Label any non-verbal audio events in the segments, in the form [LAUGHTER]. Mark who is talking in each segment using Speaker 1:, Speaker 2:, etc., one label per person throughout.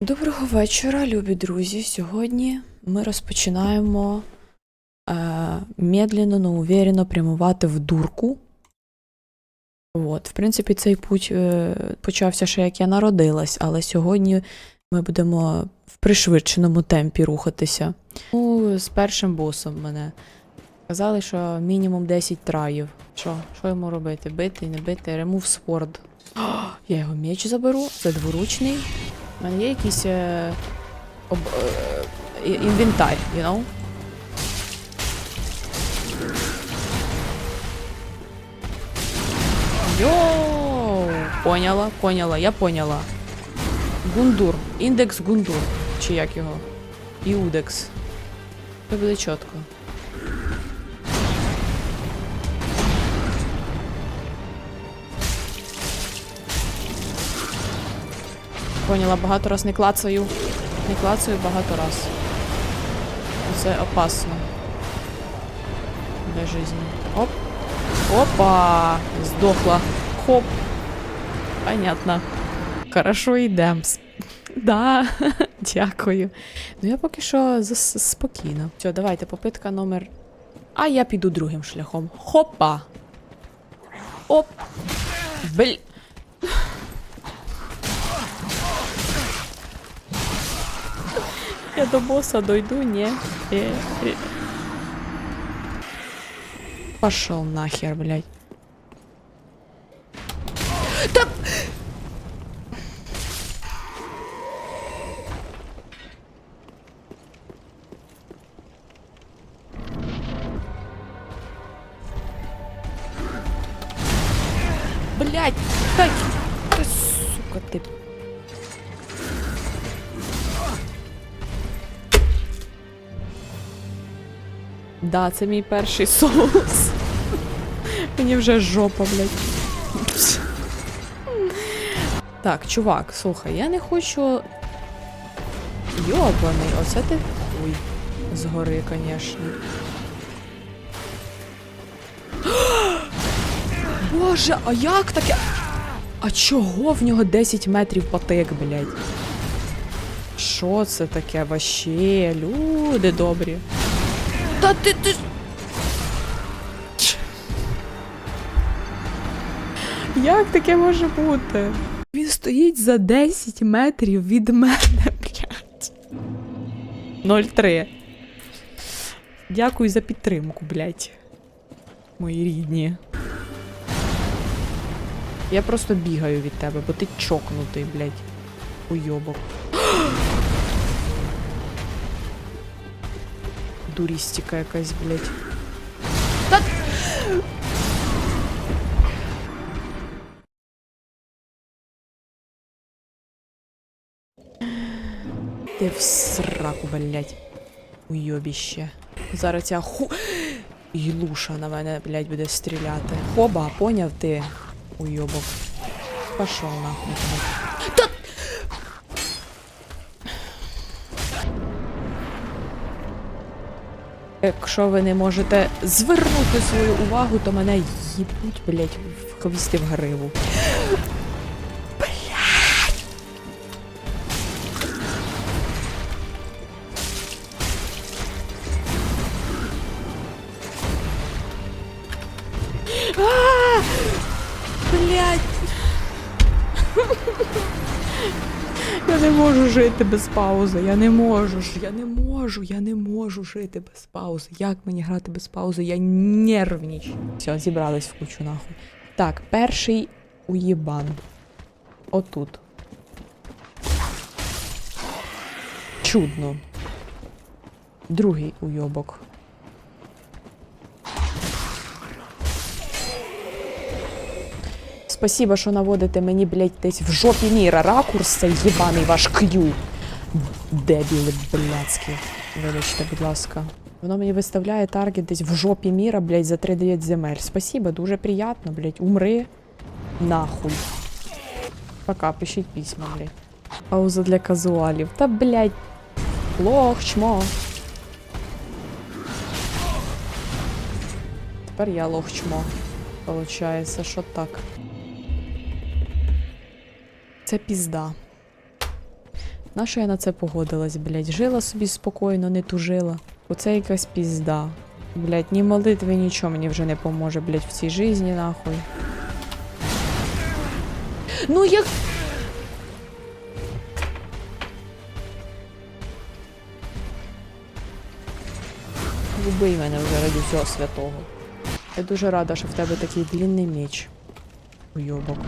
Speaker 1: Доброго вечора, любі друзі. Сьогодні ми розпочинаємо е, медленно, но уверенно прямувати в дурку. От, в принципі, цей путь е, почався ще як я народилась, але сьогодні ми будемо в пришвидшеному темпі рухатися. Ну, з першим босом мене. Казали, що мінімум 10 траїв. Що? Що йому робити? Бити, не бити? Ремув спорт. [GASPS] Я його меч заберу, це дворучний. Мене є якийсь е, об, е, інвентар, you know? Йоу! Поняла, поняла, я поняла. Гундур. Індекс Гундур. Чи як його? Іудекс. Це буде чітко. Поняла, багато раз не клацаю. Не клацаю багато раз. Це опасно. Для жизни. Оп. Опа! Здохла. Хоп. Понятно. Хорошо йдем. Да, [LAUGHS] дякую. Ну я поки що спокійно. Все, давайте, попитка номер. А я піду другим шляхом. Хопа. Оп. Бль. Я до босса дойду, не? Пошел нахер, блядь. Да, це мій перший соус. Мені вже жопа, блядь. Так, чувак, слухай, я не хочу. Йобаний, оце ти. Ой, згори, звісно. Боже, а як таке? А чого в нього 10 метрів потек, блядь? Що це таке вообще? Люди добрі. Та ти ти. Як таке може бути? Він стоїть за 10 метрів від мене, блядь. 0,3. Дякую за підтримку, блядь. Мої рідні. Я просто бігаю від тебе, бо ти чокнутий, блядь. Уйобок. [GASPS] Дурістіка якась, блядь. Та... Ти в сраку, блядь. Уйобіще. Зараз ця ху... Ілуша на мене, блядь, буде стріляти. Хоба, поняв ти? Уйобок. Пошов нахуй. Якщо ви не можете звернути свою увагу, то мене їбуть, блять, в хвісти в гриву. Жити без паузи. Я не можу ж. Я не можу, я не можу жити без паузи. Як мені грати без паузи? Я нервнічу. Все, зібрались в кучу нахуй. Так, перший уєбан. Отут. Чудно. Другий уйобок. Спасибо, що наводите мені, блядь, десь в жопі міра ракурс цей єбаний ваш к'ю. Дебіли блядські. Вибачте, будь ласка. Воно мені виставляє таргет десь в жопі міра, блядь, за 3-9 земель. Спасибо, дуже приятно, блядь. Умри. Нахуй. Пока, пишіть письма, блядь. Пауза для казуалів. Та, блядь. Лох, чмо. Тепер я лох чмо. Получається, що так. Це пізда. Нащо я на це погодилась, блядь? Жила собі спокійно, не тужила. Оце якась пізда. Блядь, ні молитви, нічого мені вже не поможе, блядь, в цій житті, нахуй. Ну як. Убий мене вже ради всього святого. Я дуже рада, що в тебе такий длинний меч. Уйобок.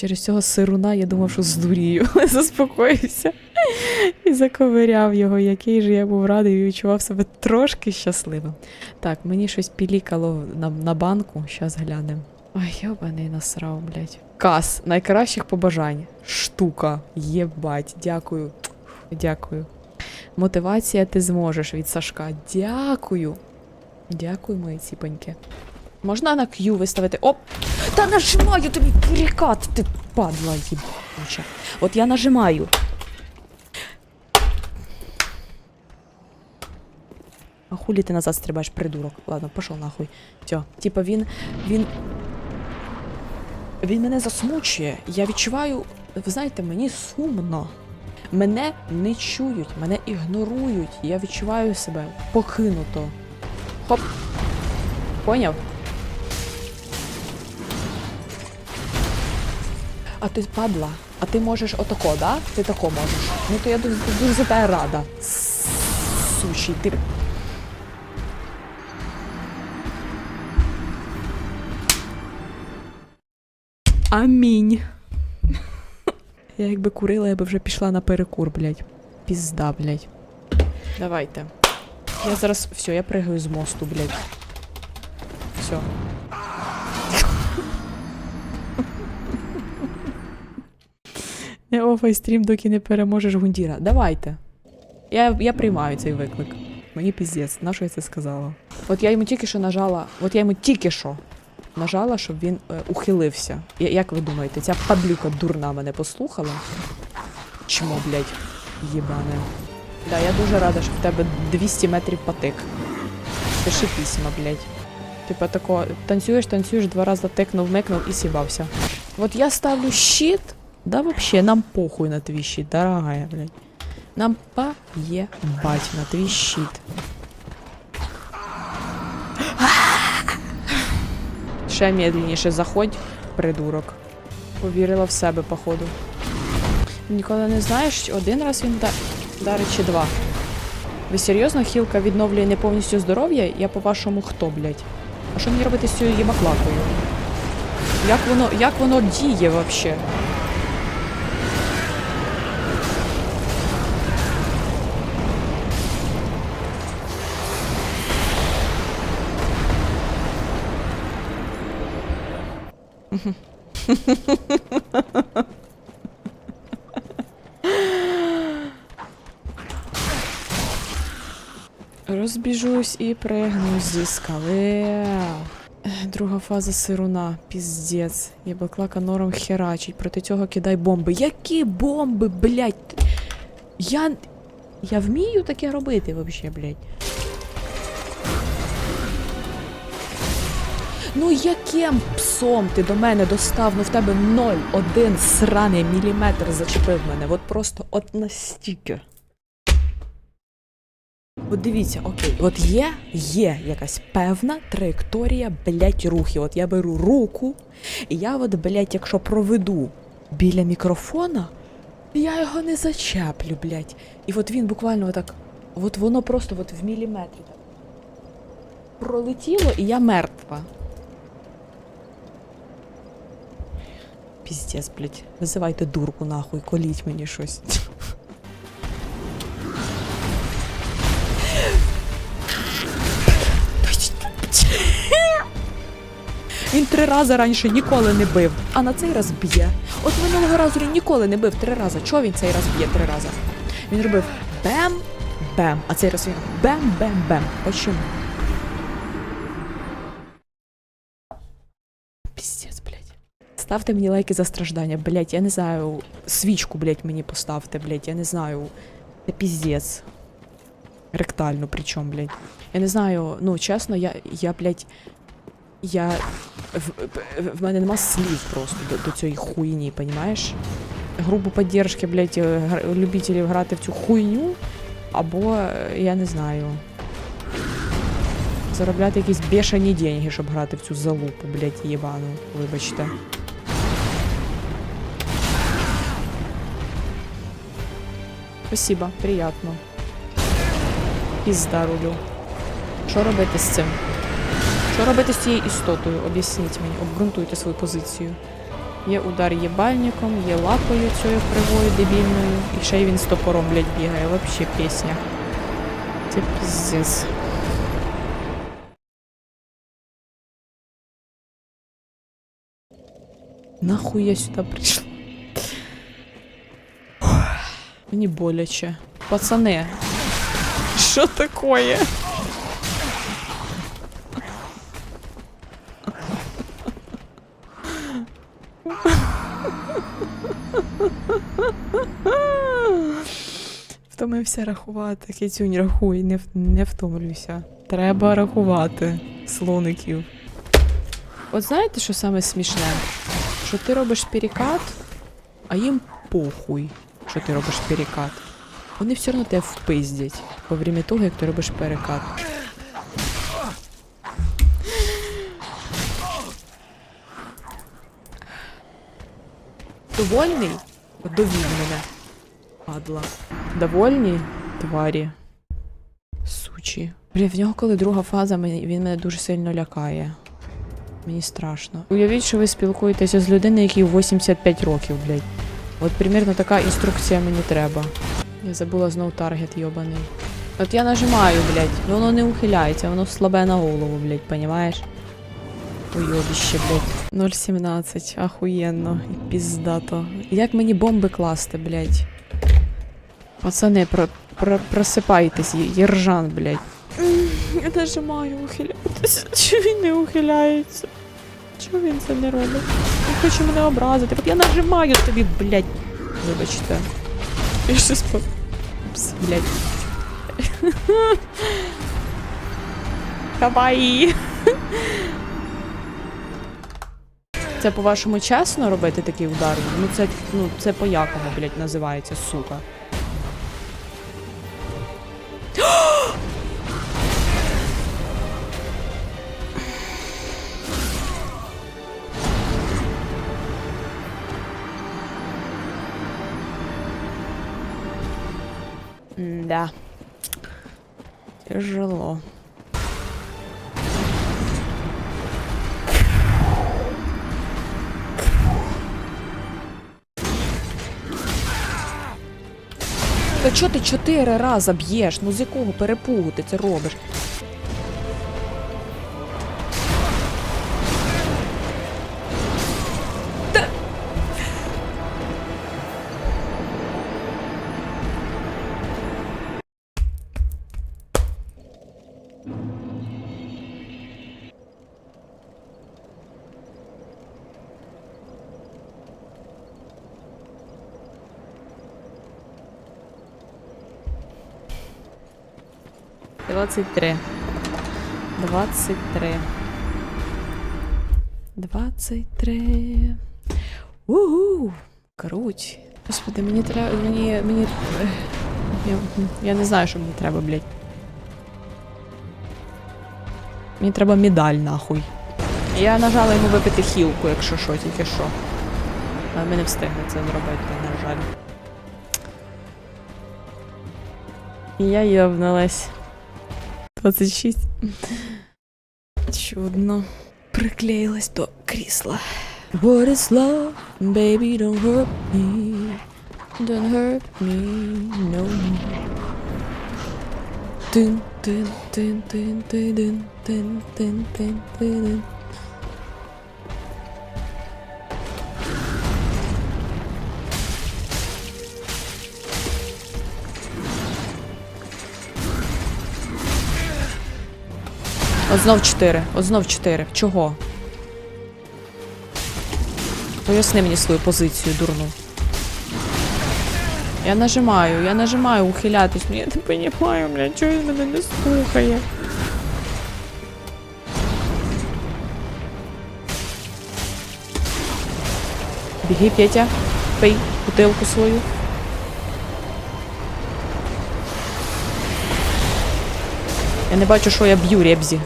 Speaker 1: Через цього сируна я думав, що здурію. [LAUGHS] Заспокоївся і заковиряв його, який же я був радий і відчував себе трошки щасливим. Так, мені щось пілікало на, на банку, щас глянемо. Ой, йобаний насрав, блядь. Кас, найкращих побажань. Штука. Єбать, дякую. Дякую. Мотивація ти зможеш від Сашка. Дякую. Дякую, мої ціпоньки. Можна на Q виставити. Оп! Та нажимаю тобі перекат, ти падла їбуча. От я нажимаю. А хулі ти назад стрибаєш, придурок. Ладно, пішов нахуй. Все. Типа він. він. Він мене засмучує. Я відчуваю, ви знаєте, мені сумно. Мене не чують, мене ігнорують. Я відчуваю себе покинуто. Хоп. Поняв? А ти падла, а ти можеш отако, да? Ти тако можеш. Ну то я дуже, дуже за тебе рада. Суші, ти. Амінь. Я якби курила, я би вже пішла на перекур, блядь. Пізда, блядь. Давайте. Я зараз. Все, я пригаю з мосту, блядь. Все. Не офай доки не переможеш Гундіра. Давайте. Я, я приймаю цей виклик. Мені піздець, на що я це сказала? От я йому тільки що нажала, от я йому тільки що нажала, щоб він е, ухилився. Я, як ви думаєте, ця падлюка дурна мене послухала? Чмо, блядь, єбане. Да, я дуже рада, що в тебе 200 метрів потик. Пиши письма, блядь. Типа тако, танцюєш, танцюєш, два рази тикнув, микнув і сібався. Вот я ставлю щит, да вообще, нам похуй на твій щит, дорогая, блядь. Нам поебать на твій щит. Ще медленніше заходь, придурок. Повірила в себе, походу. Ніколи не знаєш, один раз він да... дарить чи два. Ви серйозно, хілка відновлює не повністю здоров'я? Я по-вашому хто, блядь? А що мені робити з цією їбаклакою? Як воно, як воно діє вообще? [LAUGHS] Розбіжусь і пригну зі скали. Друга фаза сируна, піздець. Єбаклака норм херачить. Проти цього кидай бомби. Які бомби, блядь? Я. Я вмію таке робити вообще, блядь. Ну яким псом ти до мене достав? Ну в тебе 0,1 сраний міліметр зачепив мене. От просто от настільки. От дивіться, окей, от є, є якась певна траєкторія, блять, рухів. От я беру руку, і я от, блять, якщо проведу біля мікрофона, я його не зачеплю, блять. І от він буквально отак, от воно просто от в міліметрі так пролетіло, і я мертва. Піздець, блять. Визивайте дурку нахуй, коліть мені щось. Він три рази раніше ніколи не бив, а на цей раз б'є. От минулого разу він ніколи не бив три рази. Чого він цей раз б'є три рази? Він робив бем, бем, а цей раз він бем, бем, бем. Почому? Ставте мені лайки за страждання, блядь, я не знаю. Свічку, блядь, мені поставте, блядь, я не знаю. Це піздець. Ректально причому, блядь. Я не знаю, ну чесно, я, я блядь, Я. В, в- мене нема слів просто до, до цієї хуйні, понімаєш? Групу поддержки, блядь, е, любителів грати в цю хуйню, або, е, я не знаю. Заробляти якісь бешені деньги, щоб грати в цю залупу, блядь, єбану. Вибачте. Спасибо, приятно. Пізда рулю. Що робити з цим? Що робити з цією істотою? Об'ясніть мені, обґрунтуйте свою позицію. Є удар єбальником, є лапою цією кривою дебільною, і ще й він з топором, блядь, бігає. Вообще пісня. Це піздець. Нахуй я сюди прийшла? Мені боляче. Пацани. Що такое? Втомився рахувати. Кицюнь, рахуй, не, не втомлюйся. Треба рахувати слоників. От знаєте, що саме смішне? Що ти робиш перекат, а їм похуй, що ти робиш перекат. Вони все одно тебе впиздять во время того, як ти робиш перекат. Довольний? Довів мене. Падла. Довольні? Тварі. Сучі. Бля, в нього коли друга фаза, він мене дуже сильно лякає. Мені страшно. Уявіть, що ви спілкуєтеся з людиною, якій 85 років, блядь. От примірно така інструкція мені треба. Я забула знов таргет йобаний. От я нажимаю, блядь, воно не ухиляється, воно слабе на голову, блядь, понімаєш? Уйобіще, блядь. 0,17, ахуєнно і піздато. Як мені бомби класти, блядь? Пацани, про, про, просипайтесь, єржан, блядь. Я нажимаю ухилятися. Чого він не ухиляється? Чого він це не робить? Хоче мене образити. От я нажимаю тобі, блядь. Вибачте. Я щось по... Пс, блядь. [LAUGHS] Давай. Це по-вашому чесно робити такий удар? Ну це, ну, це по-якому, блядь, називається, сука. Да. Тяжело. Та чого ти чотири рази б'єш? Ну з якого перепугу ти це робиш? 23. 23. 23. Угу! Круть. Господи, мені треба. Мені. мені. Я, я не знаю, що мені треба, блядь. Мені треба медаль, нахуй. Я нажала йому випити хілку, якщо що, тільки що. А ми не встигли це зробити, на жаль. І я йовнулась. 26. Чудно. Приклеїлась до крісла. What is love? Baby, don't hurt me. Don't hurt me, no. Тин, тин, тин, тин, тин, тин, тин, тин, тин. От знов 4. От знов 4. Чого? Поясни мені свою позицію, дурну. Я нажимаю, я нажимаю ухилятись. Ну, я не понимаю, блядь, чого він мене не слухає. Біги, Петя, пей, бутилку свою. Я не бачу, що я б'ю ребзі.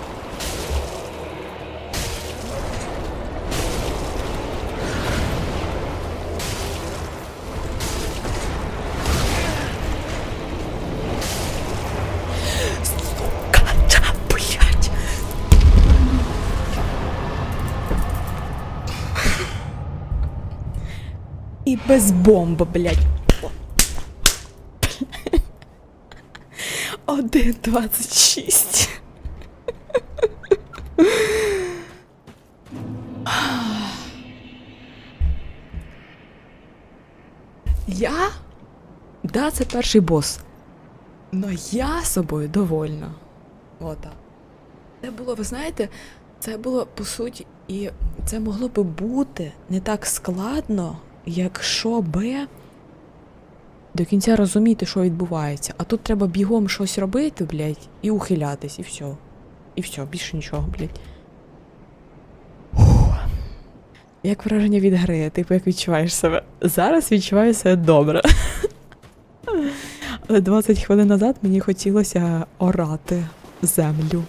Speaker 1: І без бомби, блядь. Один двадцять шість. Я? Да, це перший бос. Но я собою довольна. Ота. Це було, ви знаєте, це було по суті, і це могло би бути не так складно, якщо би до кінця розуміти, що відбувається. А тут треба бігом щось робити, блядь, і ухилятись, і все. І все, більше нічого, блядь. Як враження від гри? Типу, як відчуваєш себе? Зараз відчуваю себе добре. Але 20 хвилин назад мені хотілося орати землю.